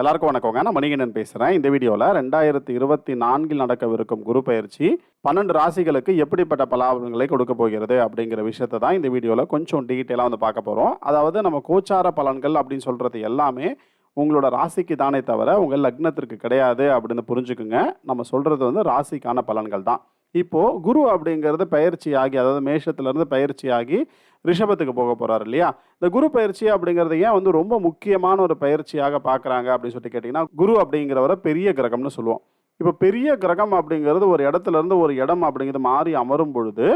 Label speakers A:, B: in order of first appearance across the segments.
A: எல்லாருக்கும் வணக்கங்க. நான் மணிகண்டன் பேசுகிறேன் இந்த வீடியோவில் ரெண்டாயிரத்தி இருபத்தி நான்கில் நடக்கவிருக்கும் குரு பயிற்சி பன்னெண்டு ராசிகளுக்கு எப்படிப்பட்ட பலாபலன்களை கொடுக்க போகிறது அப்படிங்கிற விஷயத்தை தான் இந்த வீடியோவில் கொஞ்சம் டீட்டெயிலாக வந்து பார்க்க போகிறோம் அதாவது நம்ம கோச்சார பலன்கள் அப்படின்னு சொல்கிறது எல்லாமே உங்களோட ராசிக்கு தானே தவிர உங்கள் லக்னத்திற்கு கிடையாது அப்படின்னு புரிஞ்சுக்குங்க. நம்ம சொல்கிறது வந்து ராசிக்கான பலன்கள் தான். இப்போது குரு அப்படிங்கிறது பயிற்சி ஆகி அதாவது மேஷத்துலேருந்து பயிற்சி ஆகி ரிஷபத்துக்கு போக போகிறார் இல்லையா? இந்த குரு பயிற்சி அப்படிங்கிறது ஏன் வந்து ரொம்ப முக்கியமான ஒரு பயிற்சியாக பார்க்குறாங்க அப்படின்னு சொல்லிட்டு கேட்டிங்கன்னா குரு அப்படிங்கிறவரை பெரிய கிரகம்னு சொல்லுவோம். இப்போ பெரிய கிரகம் அப்படிங்கிறது ஒரு இடத்துல இருந்து ஒரு இடம் அப்படிங்கிறது மாறி அமரும் பொழுது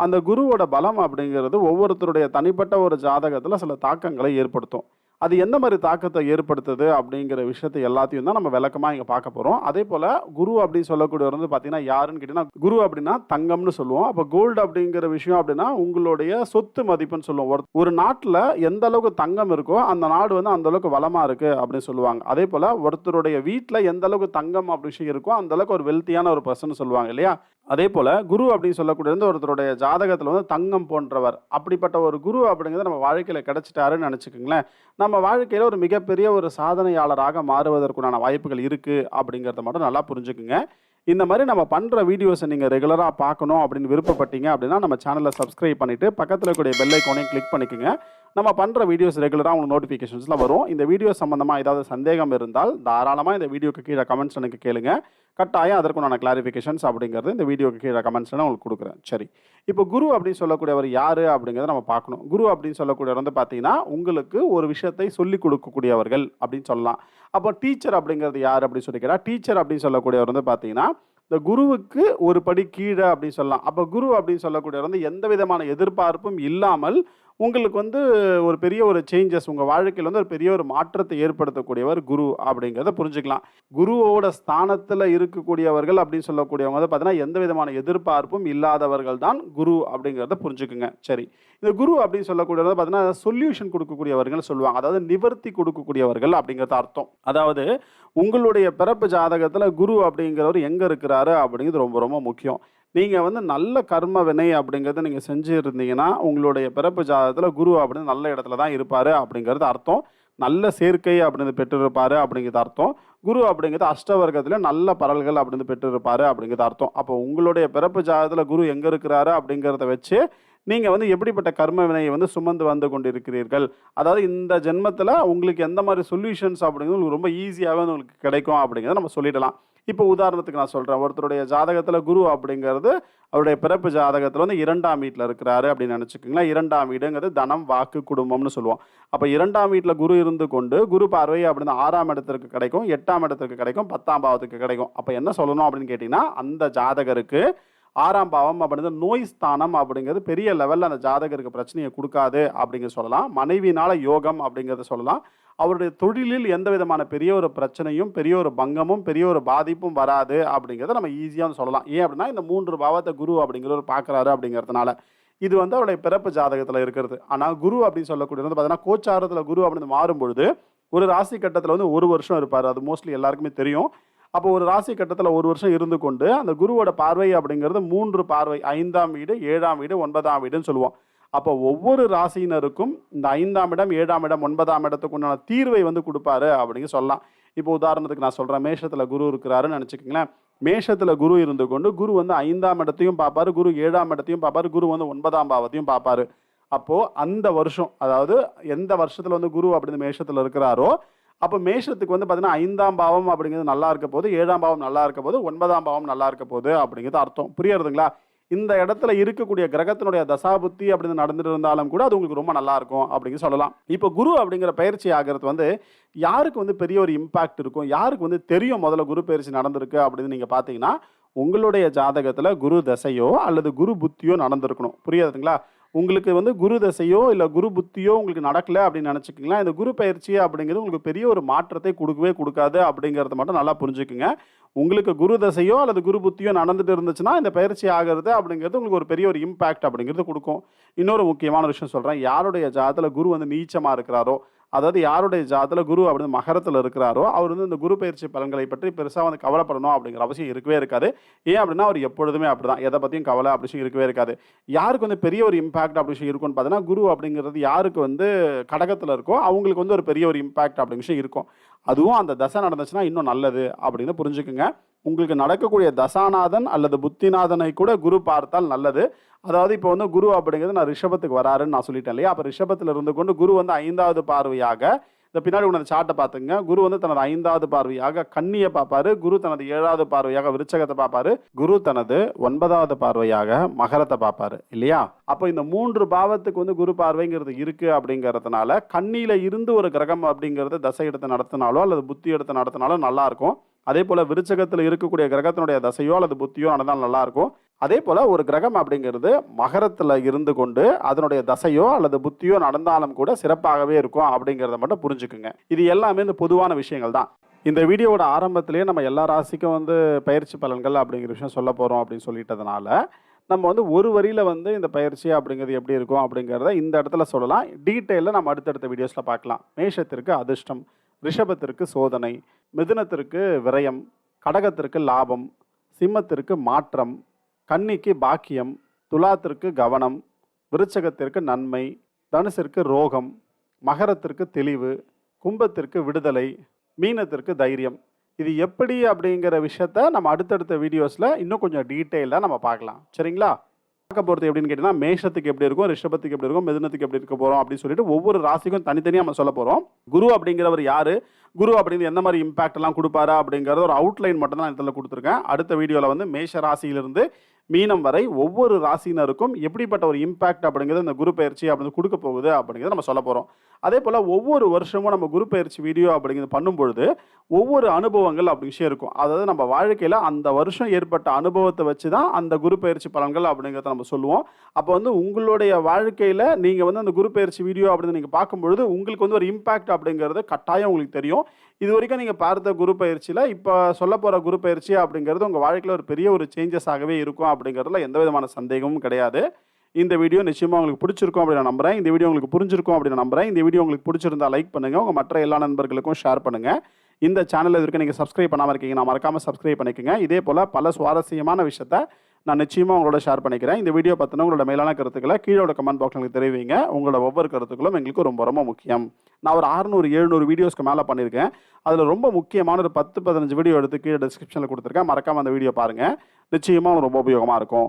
A: அந்த குருவோட பலம் அப்படிங்கிறது ஒவ்வொருத்தருடைய தனிப்பட்ட ஒரு ஜாதகத்தில் சில தாக்கங்களை ஏற்படுத்தும். அது எந்த மாதிரி தாக்கத்தை ஏற்படுத்துது அப்படிங்கிற விஷயத்தை எல்லாத்தையும் தான் நம்ம விளக்கமாக இங்கே பார்க்க போகிறோம் அதே போல் குரு அப்படின்னு சொல்லக்கூடியவர் வந்து பார்த்தீங்கன்னா யாருன்னு கேட்டிங்கன்னா குரு அப்படின்னா தங்கம்னு சொல்லுவோம். அப்போ கோல்டு அப்படிங்கிற விஷயம் அப்படின்னா உங்களுடைய சொத்து மதிப்புன்னு சொல்லுவோம். ஒரு ஒரு நாட்டில் எந்த அளவுக்கு தங்கம் இருக்கோ அந்த நாடு வந்து அந்த அளவுக்கு வளமாக இருக்குது அப்படின்னு சொல்லுவாங்க. அதே போல் ஒருத்தருடைய வீட்டில் எந்த அளவுக்கு தங்கம் அப்படி விஷயம் இருக்கோ அந்த அளவுக்கு ஒரு வெல்த்தியான ஒரு பர்சன் சொல்லுவாங்க இல்லையா? அதே போல் குரு அப்படின்னு சொல்லக்கூடியது ஒருத்தருடைய ஜாதகத்தில் வந்து தங்கம் போன்றவர். அப்படிப்பட்ட ஒரு குரு அப்படிங்கிறது நம்ம வாழ்க்கையில் கிடச்சிட்டாருன்னு நினச்சிக்கோங்களேன். நம்ம வாழ்க்கையில் ஒரு மிகப்பெரிய ஒரு சாதனையாளராக மாறுவதற்குண்டான வாய்ப்புகள் இருக்குது அப்படிங்கிறத மட்டும் நல்லா புரிஞ்சுக்குங்க. இந்த மாதிரி நம்ம பண்ணுற வீடியோஸை நீங்கள் ரெகுலராக பார்க்கணும் அப்படின்னு விருப்பப்பட்டீங்க அப்படின்னா நம்ம சேனலை சப்ஸ்கிரைப் பண்ணிவிட்டு பக்கத்தில் இருக்கக்கூடிய பெல் ஐக்கானையும் கிளிக் பண்ணிக்கோங்க. நம்ம பண்ணுற வீடியோஸ் ரெகுலராக உங்களுக்கு நோட்டிஃபிகேஷன்ஸில் வரும். இந்த வீடியோ சம்மந்தமாக ஏதாவது சந்தேகம் இருந்தால் தாராளமாக இந்த வீடியோக்கு கீழே கமெண்ட்ஸ் எனக்கு கேளுங்க. கட்டாயம் அதற்குண்டான கிளாரிஃபிகேஷன்ஸ் அப்படிங்கிறது இந்த வீடியோக்கு கீழே கமெண்ட்ஸில் உங்களுக்கு கொடுக்குறேன். சரி. இப்போ குரு அப்படின்னு சொல்லக்கூடியவர் யார் அப்படிங்கிறத நம்ம பார்க்கணும். குரு அப்படின்னு சொல்லக்கூடியவர் வந்து பார்த்தீங்கன்னா உங்களுக்கு ஒரு விஷயத்தை சொல்லிக் கொடுக்கக்கூடியவர்கள் அப்படின்னு சொல்லலாம். அப்போ டீச்சர் அப்படிங்கிறது யார் அப்படின்னு சொல்லி கேட்டால் டீச்சர் அப்படின்னு சொல்லக்கூடியவர் வந்து பார்த்தீங்கன்னா இந்த குருவுக்கு ஒரு படி கீழே அப்படின்னு சொல்லலாம். அப்போ குரு அப்படின்னு சொல்லக்கூடியவர் வந்து எந்த விதமான எதிர்பார்ப்பும் இல்லாமல் உங்களுக்கு வந்து ஒரு பெரிய ஒரு சேஞ்சஸ் உங்கள் வாழ்க்கையில் வந்து ஒரு பெரிய ஒரு மாற்றத்தை ஏற்படுத்தக்கூடியவர் குரு அப்படிங்கிறத புரிஞ்சுக்கலாம். குருவோட ஸ்தானத்தில் இருக்கக்கூடியவர்கள் அப்படின்னு சொல்லக்கூடியவங்க வந்து பார்த்தீங்கன்னா எந்த விதமான எதிர்பார்ப்பும் இல்லாதவர்கள் தான் குரு அப்படிங்கிறத புரிஞ்சுக்குங்க. சரி. இந்த குரு அப்படின்னு சொல்லக்கூடியது பார்த்தீங்கன்னா சொல்யூஷன் கொடுக்கக்கூடியவர்கள் சொல்லுவாங்க. அதாவது நிவர்த்தி கொடுக்கக்கூடியவர்கள் அப்படிங்கிறது அர்த்தம். அதாவது உங்களுடைய பிறப்பு ஜாதகத்தில் குரு அப்படிங்கிறவர் எங்கே இருக்கிறாரு அப்படிங்கிறது ரொம்ப ரொம்ப முக்கியம். நீங்கள் வந்து நல்ல கர்ம வினை அப்படிங்கிறத நீங்கள் செஞ்சுருந்தீங்கன்னா உங்களுடைய பிறப்பு ஜாதகத்தில் குரு அப்படின்னு நல்ல இடத்துல தான் இருப்பார் அப்படிங்கிறது அர்த்தம். நல்ல சேர்க்கை அப்படின்னு பெற்றிருப்பார் அப்படிங்கிறது அர்த்தம். குரு அப்படிங்கிறது அஷ்டவர்க்கத்தில் நல்ல பரல்கள் அப்படின்னு பெற்றிருப்பார் அப்படிங்கிறது அர்த்தம். அப்போ உங்களுடைய பிறப்பு ஜாதகத்தில் குரு எங்கே இருக்கிறாரு அப்படிங்கிறத வச்சு நீங்கள் வந்து எப்படிப்பட்ட கர்ம வினையை வந்து சுமந்து வந்து கொண்டிருக்கிறீர்கள்? அதாவது இந்த ஜென்மத்தில் உங்களுக்கு எந்த மாதிரி சொல்யூஷன்ஸ் அப்படிங்கிறது உங்களுக்கு ரொம்ப ஈஸியாகவே வந்து உங்களுக்கு கிடைக்கும் அப்படிங்கிறத நம்ம சொல்லிடலாம். இப்போ உதாரணத்துக்கு நான் சொல்கிறேன் ஒருத்தருடைய ஜாதகத்தில் குரு அப்படிங்கிறது அவருடைய பிறப்பு ஜாதகத்தில் வந்து இரண்டாம் வீட்டில் இருக்கிறாரு அப்படின்னு நினச்சிக்கோங்களேன். இரண்டாம் வீடுங்கிறது தனம் வாக்கு குடும்பம்னு சொல்லுவோம். அப்போ இரண்டாம் வீட்டில் குரு இருந்து கொண்டு குரு பார்வை அப்படின்னு ஆறாம் இடத்திற்கு கிடைக்கும் எட்டாம் இடத்திற்கு கிடைக்கும் பத்தாம் பாவத்துக்கு கிடைக்கும். அப்போ என்ன சொல்லணும் அப்படின்னு கேட்டிங்கன்னா அந்த ஜாதகருக்கு ஆறாம் பாவம் அப்படிங்கிறது நோய் ஸ்தானம் அப்படிங்கிறது பெரிய லெவலில் அந்த ஜாதகருக்கு பிரச்சனையை கொடுக்காது அப்படிங்கிறது சொல்லலாம். மனைவினால யோகம் அப்படிங்கிறத சொல்லலாம். அவருடைய தொழிலில் எந்த விதமான பெரிய ஒரு பிரச்சனையும் பெரிய ஒரு பங்கமும் பெரிய ஒரு பாதிப்பும் வராது அப்படிங்கிறத நம்ம ஈஸியாக சொல்லலாம். ஏன் அப்படின்னா இந்த மூன்று பாவத்தை குரு அப்படிங்கிறவர் பார்க்குறாரு அப்படிங்கிறதுனால. இது வந்து அவருடைய பிறப்பு ஜாதகத்தில் இருக்கிறது. ஆனால் குரு அப்படின்னு சொல்லக்கூடியது வந்து பார்த்தீங்கன்னா கோச்சாரத்தில் குரு அப்படின்னு மாறும்பொழுது ஒரு ராசி கட்டத்தில் வந்து ஒரு வருஷம் இருப்பார். அது மோஸ்ட்லி எல்லாருக்குமே தெரியும். அப்போ ஒரு ராசி கட்டத்தில் ஒரு வருஷம் இருந்து கொண்டு அந்த குருவோட பார்வை அப்படிங்கிறது மூன்று பார்வை ஐந்தாம் வீடு ஏழாம் வீடு ஒன்பதாம் வீடுன்னு சொல்லுவோம். அப்போ ஒவ்வொரு ராசியினருக்கும் இந்த ஐந்தாம் இடம் ஏழாம் இடம் ஒன்பதாம் இடத்துக்கு உண்டான தீர்வை வந்து கொடுப்பாரு அப்படிங்க சொல்லலாம். இப்போ உதாரணத்துக்கு நான் சொல்கிறேன் மேஷத்தில் குரு இருக்கிறாருன்னு நினச்சிக்கங்களேன். மேஷத்தில் குரு இருந்து கொண்டு குரு வந்து ஐந்தாம் இடத்தையும் பார்ப்பாரு குரு ஏழாம் இடத்தையும் பார்ப்பாரு குரு வந்து ஒன்பதாம் பாவத்தையும் பார்ப்பார். அப்போது அந்த வருஷம் அதாவது எந்த வருஷத்தில் வந்து குரு அப்படின்னு மேஷத்தில் இருக்கிறாரோ அப்போ மேஷத்துக்கு வந்து பார்த்தீங்கன்னா ஐந்தாம் பாவம் அப்படிங்கிறது நல்லா இருக்க போது ஏழாம் பாவம் நல்லா இருக்க போது ஒன்பதாம் பாவம் நல்லா இருக்க போது அப்படிங்கிறது அர்த்தம். புரியறதுங்களா? இந்த இடத்துல இருக்கக்கூடிய கிரகத்தினுடைய தசாபுத்தி அப்படின்னு நடந்துட்டு இருந்தாலும் கூட அது உங்களுக்கு ரொம்ப நல்லா இருக்கும் அப்படின்னு சொல்லலாம். இப்போ குரு அப்படிங்கிற பயிற்சி ஆகிறது வந்து யாருக்கு வந்து பெரிய ஒரு இம்பாக்ட் இருக்கும்? யாருக்கு வந்து தெரியும் முதல்ல குரு பயிற்சி நடந்திருக்கு அப்படின்னு நீங்கள் பார்த்தீங்கன்னா உங்களுடைய ஜாதகத்தில் குரு தசையோ அல்லது குரு புத்தியோ நடந்திருக்கணும். புரியாதுங்களா? உங்களுக்கு வந்து குரு தசையோ இல்லை குரு புத்தியோ உங்களுக்கு நடக்கலை அப்படின்னு நினச்சிக்கிங்களா? இந்த குரு பயிற்சி அப்படிங்கிறது உங்களுக்கு பெரிய ஒரு மாற்றத்தை கொடுக்கவே கொடுக்காது அப்படிங்கிறத மட்டும் நல்லா புரிஞ்சுக்குங்க. உங்களுக்கு குரு தசையோ அல்லது குரு புத்தியோ நடந்துட்டு இருந்துச்சுன்னா இந்த பயிற்சி ஆகிறது அப்படிங்கிறது உங்களுக்கு ஒரு பெரிய ஒரு இம்பாக்ட் அப்படிங்கிறது கொடுக்கும். இன்னொரு முக்கியமான விஷயம் சொல்கிறேன் யாருடைய ஜாதத்தில் குரு வந்து நீச்சமாக இருக்கிறாரோ அதாவது யாருடைய ஜாதத்தில் குரு அப்படின்னு மகரத்தில் இருக்கிறாரோ அவர் வந்து இந்த குரு பயிற்சி பலன்களை பற்றி பெருசாக வந்து கவலைப்படணும் அப்படிங்கிற அவசியம் இருக்கவே இருக்காது. ஏன் அப்படின்னா அவர் எப்பொழுதுமே அப்படி தான் எதை பற்றியும் கவலை அப்படி விஷயம் இருக்கவே இருக்காது. யாருக்கு வந்து பெரிய ஒரு இம்பாக்ட் அப்படி விஷயம் இருக்கும்னு பார்த்தீங்கன்னா குரு அப்படிங்கிறது யாருக்கு வந்து கடகத்தில் இருக்கோ அவங்களுக்கு வந்து ஒரு பெரிய ஒரு இம்பாக்ட் அப்படிங்கிற விஷயம் இருக்கும். அதுவும் அந்த தசை நடந்துச்சுன்னா இன்னும் நல்லது அப்படின்னு புரிஞ்சுக்குங்க. உங்களுக்கு நடக்கக்கூடிய தசாநாதன் அல்லது புத்திநாதனை கூட குரு பார்த்தால் நல்லது. அதாவது இப்போ வந்து குரு அப்படிங்கிறது நான் ரிஷபத்துக்கு வராருன்னு நான் சொல்லிட்டேன் இல்லையா? அப்போ ரிஷபத்தில் இருந்து கொண்டு குரு வந்து ஐந்தாவது பார்வையாக இந்த பின்னாடி உனது சாட்டை பார்த்துங்க. குரு வந்து தனது ஐந்தாவது பார்வையாக கண்ணியை பார்ப்பாரு. குரு தனது ஏழாவது பார்வையாக விருச்சகத்தை பார்ப்பாரு. குரு தனது ஒன்பதாவது பார்வையாக மகரத்தை பார்ப்பாரு இல்லையா? அப்போ இந்த மூன்று பாவத்துக்கு வந்து குரு பார்வைங்கிறது இருக்கு அப்படிங்கிறதுனால கண்ணியில இருந்து ஒரு கிரகம் அப்படிங்கிறது தசை எடுத்து நடத்தினாலோ அல்லது புத்தி எடுத்து நடத்தினாலோ நல்லா இருக்கும். அதே போல் விருச்சகத்தில் இருக்கக்கூடிய கிரகத்தினுடைய தசையோ அல்லது புத்தியோ நடந்தால் நல்லாயிருக்கும். அதே போல் ஒரு கிரகம் அப்படிங்கிறது மகரத்தில் இருந்து கொண்டு அதனுடைய தசையோ அல்லது புத்தியோ நடந்தாலும் கூட சிறப்பாகவே இருக்கும் அப்படிங்கிறத மட்டும் புரிஞ்சுக்குங்க. இது எல்லாமே இந்த பொதுவான விஷயங்கள் தான். இந்த வீடியோவோட ஆரம்பத்திலேயே நம்ம எல்லா ராசிக்கும் வந்து பயிற்சி பலன்கள் அப்படிங்கிற விஷயம் சொல்ல போகிறோம் அப்படின்னு சொல்லிட்டதுனால நம்ம வந்து ஒரு வரியில் வந்து இந்த பயிற்சி அப்படிங்கிறது எப்படி இருக்கும் அப்படிங்கிறத இந்த இடத்துல சொல்லலாம். டீட்டெயிலில் நம்ம அடுத்தடுத்த வீடியோஸில் பார்க்கலாம். மேஷத்திற்கு அதிர்ஷ்டம் ரிஷபத்திற்கு சோதனை மிதுனத்திற்கு விரயம் கடகத்திற்கு லாபம் சிம்மத்திற்கு மாற்றம் கன்னிக்கு பாக்கியம் துலாத்திற்கு கவனம் விருச்சகத்திற்கு நன்மை தனுசிற்கு ரோகம் மகரத்திற்கு தெளிவு கும்பத்திற்கு விடுதலை மீனத்திற்கு தைரியம். இது எப்படி அப்படிங்கிற விஷயத்த நம்ம அடுத்தடுத்த வீடியோஸில் இன்னும் கொஞ்சம் டீட்டெயிலாக நம்ம பார்க்கலாம். சரிங்களா? பார்க்க போகிறது எப்படின்னு கேட்டிங்கன்னா மேஷத்துக்கு எப்படி இருக்கும் ரிஷபத்துக்கு எப்படி இருக்கும் மிதனத்துக்கு எப்படி இருக்க போகிறோம் அப்படின்னு சொல்லிட்டு ஒவ்வொரு ராசிக்கும் தனித்தனியாக நம்ம சொல்ல போகிறோம் குரு அப்படிங்கிறவர் யார்? குரு அப்படின்னு எந்த மாதிரி இம்பாக்ட் எல்லாம் கொடுப்பாரா அப்படிங்கிறத ஒரு அவுட்லைன் மட்டும் தான் இதில் கொடுத்துருக்கேன். அடுத்த வீடியோவில் வந்து மேஷ ராசியிலிருந்து மீனம் வரை ஒவ்வொரு ராசினருக்கும் எப்படிப்பட்ட ஒரு இம்பாக்ட் அப்படிங்கிறது இந்த குரு பயிற்சி அப்படின்னு கொடுக்க போகுது அப்படிங்கிறத நம்ம சொல்ல போகிறோம் அதே போல் ஒவ்வொரு வருஷமும் நம்ம குரு பயிற்சி வீடியோ அப்படிங்கிறது பண்ணும்பொழுது ஒவ்வொரு அனுபவங்கள் அப்படி விஷயம் இருக்கும். அதாவது நம்ம வாழ்க்கையில் அந்த வருஷம் ஏற்பட்ட அனுபவத்தை வச்சு தான் அந்த குரு பயிற்சி பலன்கள் அப்படிங்கிறத நம்ம சொல்லுவோம். அப்போ வந்து உங்களுடைய வாழ்க்கையில் நீங்கள் வந்து அந்த குரு பயிற்சி வீடியோ அப்படின்னு நீங்கள் பார்க்கும்பொழுது உங்களுக்கு வந்து ஒரு இம்பாக்ட் அப்படிங்கிறது கட்டாயம் உங்களுக்கு தெரியும். இது வரைக்கும் நீங்கள் பார்த்த குரு பயிற்சியில் இப்போ சொல்ல போகிற குரு பயிற்சி அப்படிங்கிறது உங்கள் வாழ்க்கையில் ஒரு பெரிய ஒரு சேஞ்சஸ் ஆகவே இருக்கும் அப்படிங்கிறதுல எந்த விதமான சந்தேகமும் கிடையாது. இந்த வீடியோ நிச்சயமாக உங்களுக்கு பிடிச்சிருக்கும் அப்படின்னு நான் நம்புறேன். இந்த வீடியோ உங்களுக்கு புரிஞ்சிருக்கும் அப்படின்னு நம்புறேன். இந்த வீடியோ உங்களுக்கு பிடிச்சிருந்தா லைக் பண்ணுங்கள் உங்கள் மற்ற எல்லா நண்பர்களுக்கும் ஷேர் பண்ணுங்கள் இந்த சேனலில் இருக்க நீங்கள் சப்ஸ்கிரைப் பண்ணாமல் இருக்கீங்க நான் மறக்காமல் சப்ஸ்கிரைப் பண்ணிக்கோங்க. இதே போல் பல சுவாரஸ்யமான விஷயத்த நான் நிச்சயமாக உங்களோட ஷேர் பண்ணிக்கிறேன். இந்த வீடியோ பற்றின உங்களோட மேலான கருத்துக்களை கீழோட கமெண்ட் பாக்ஸ் எனக்கு தெரிவிங்க. உங்களோட ஒவ்வொரு கருத்துக்களும் எங்களுக்கு ரொம்ப ரொம்ப முக்கியம். நான் ஒரு அறுநூறு எழுநூறு வீடியோஸ்க்கு மேலே பண்ணியிருக்கேன். அதில் ரொம்ப முக்கியமான ஒரு பத்து பதினஞ்சு வீடியோ எடுத்து கீழே டிஸ்கிரிப்ஷனில் கொடுத்துருக்கேன். மறக்காமல் அந்த வீடியோ பாருங்கள் நிச்சயமாக ரொம்ப உபயோகமாக இருக்கும்.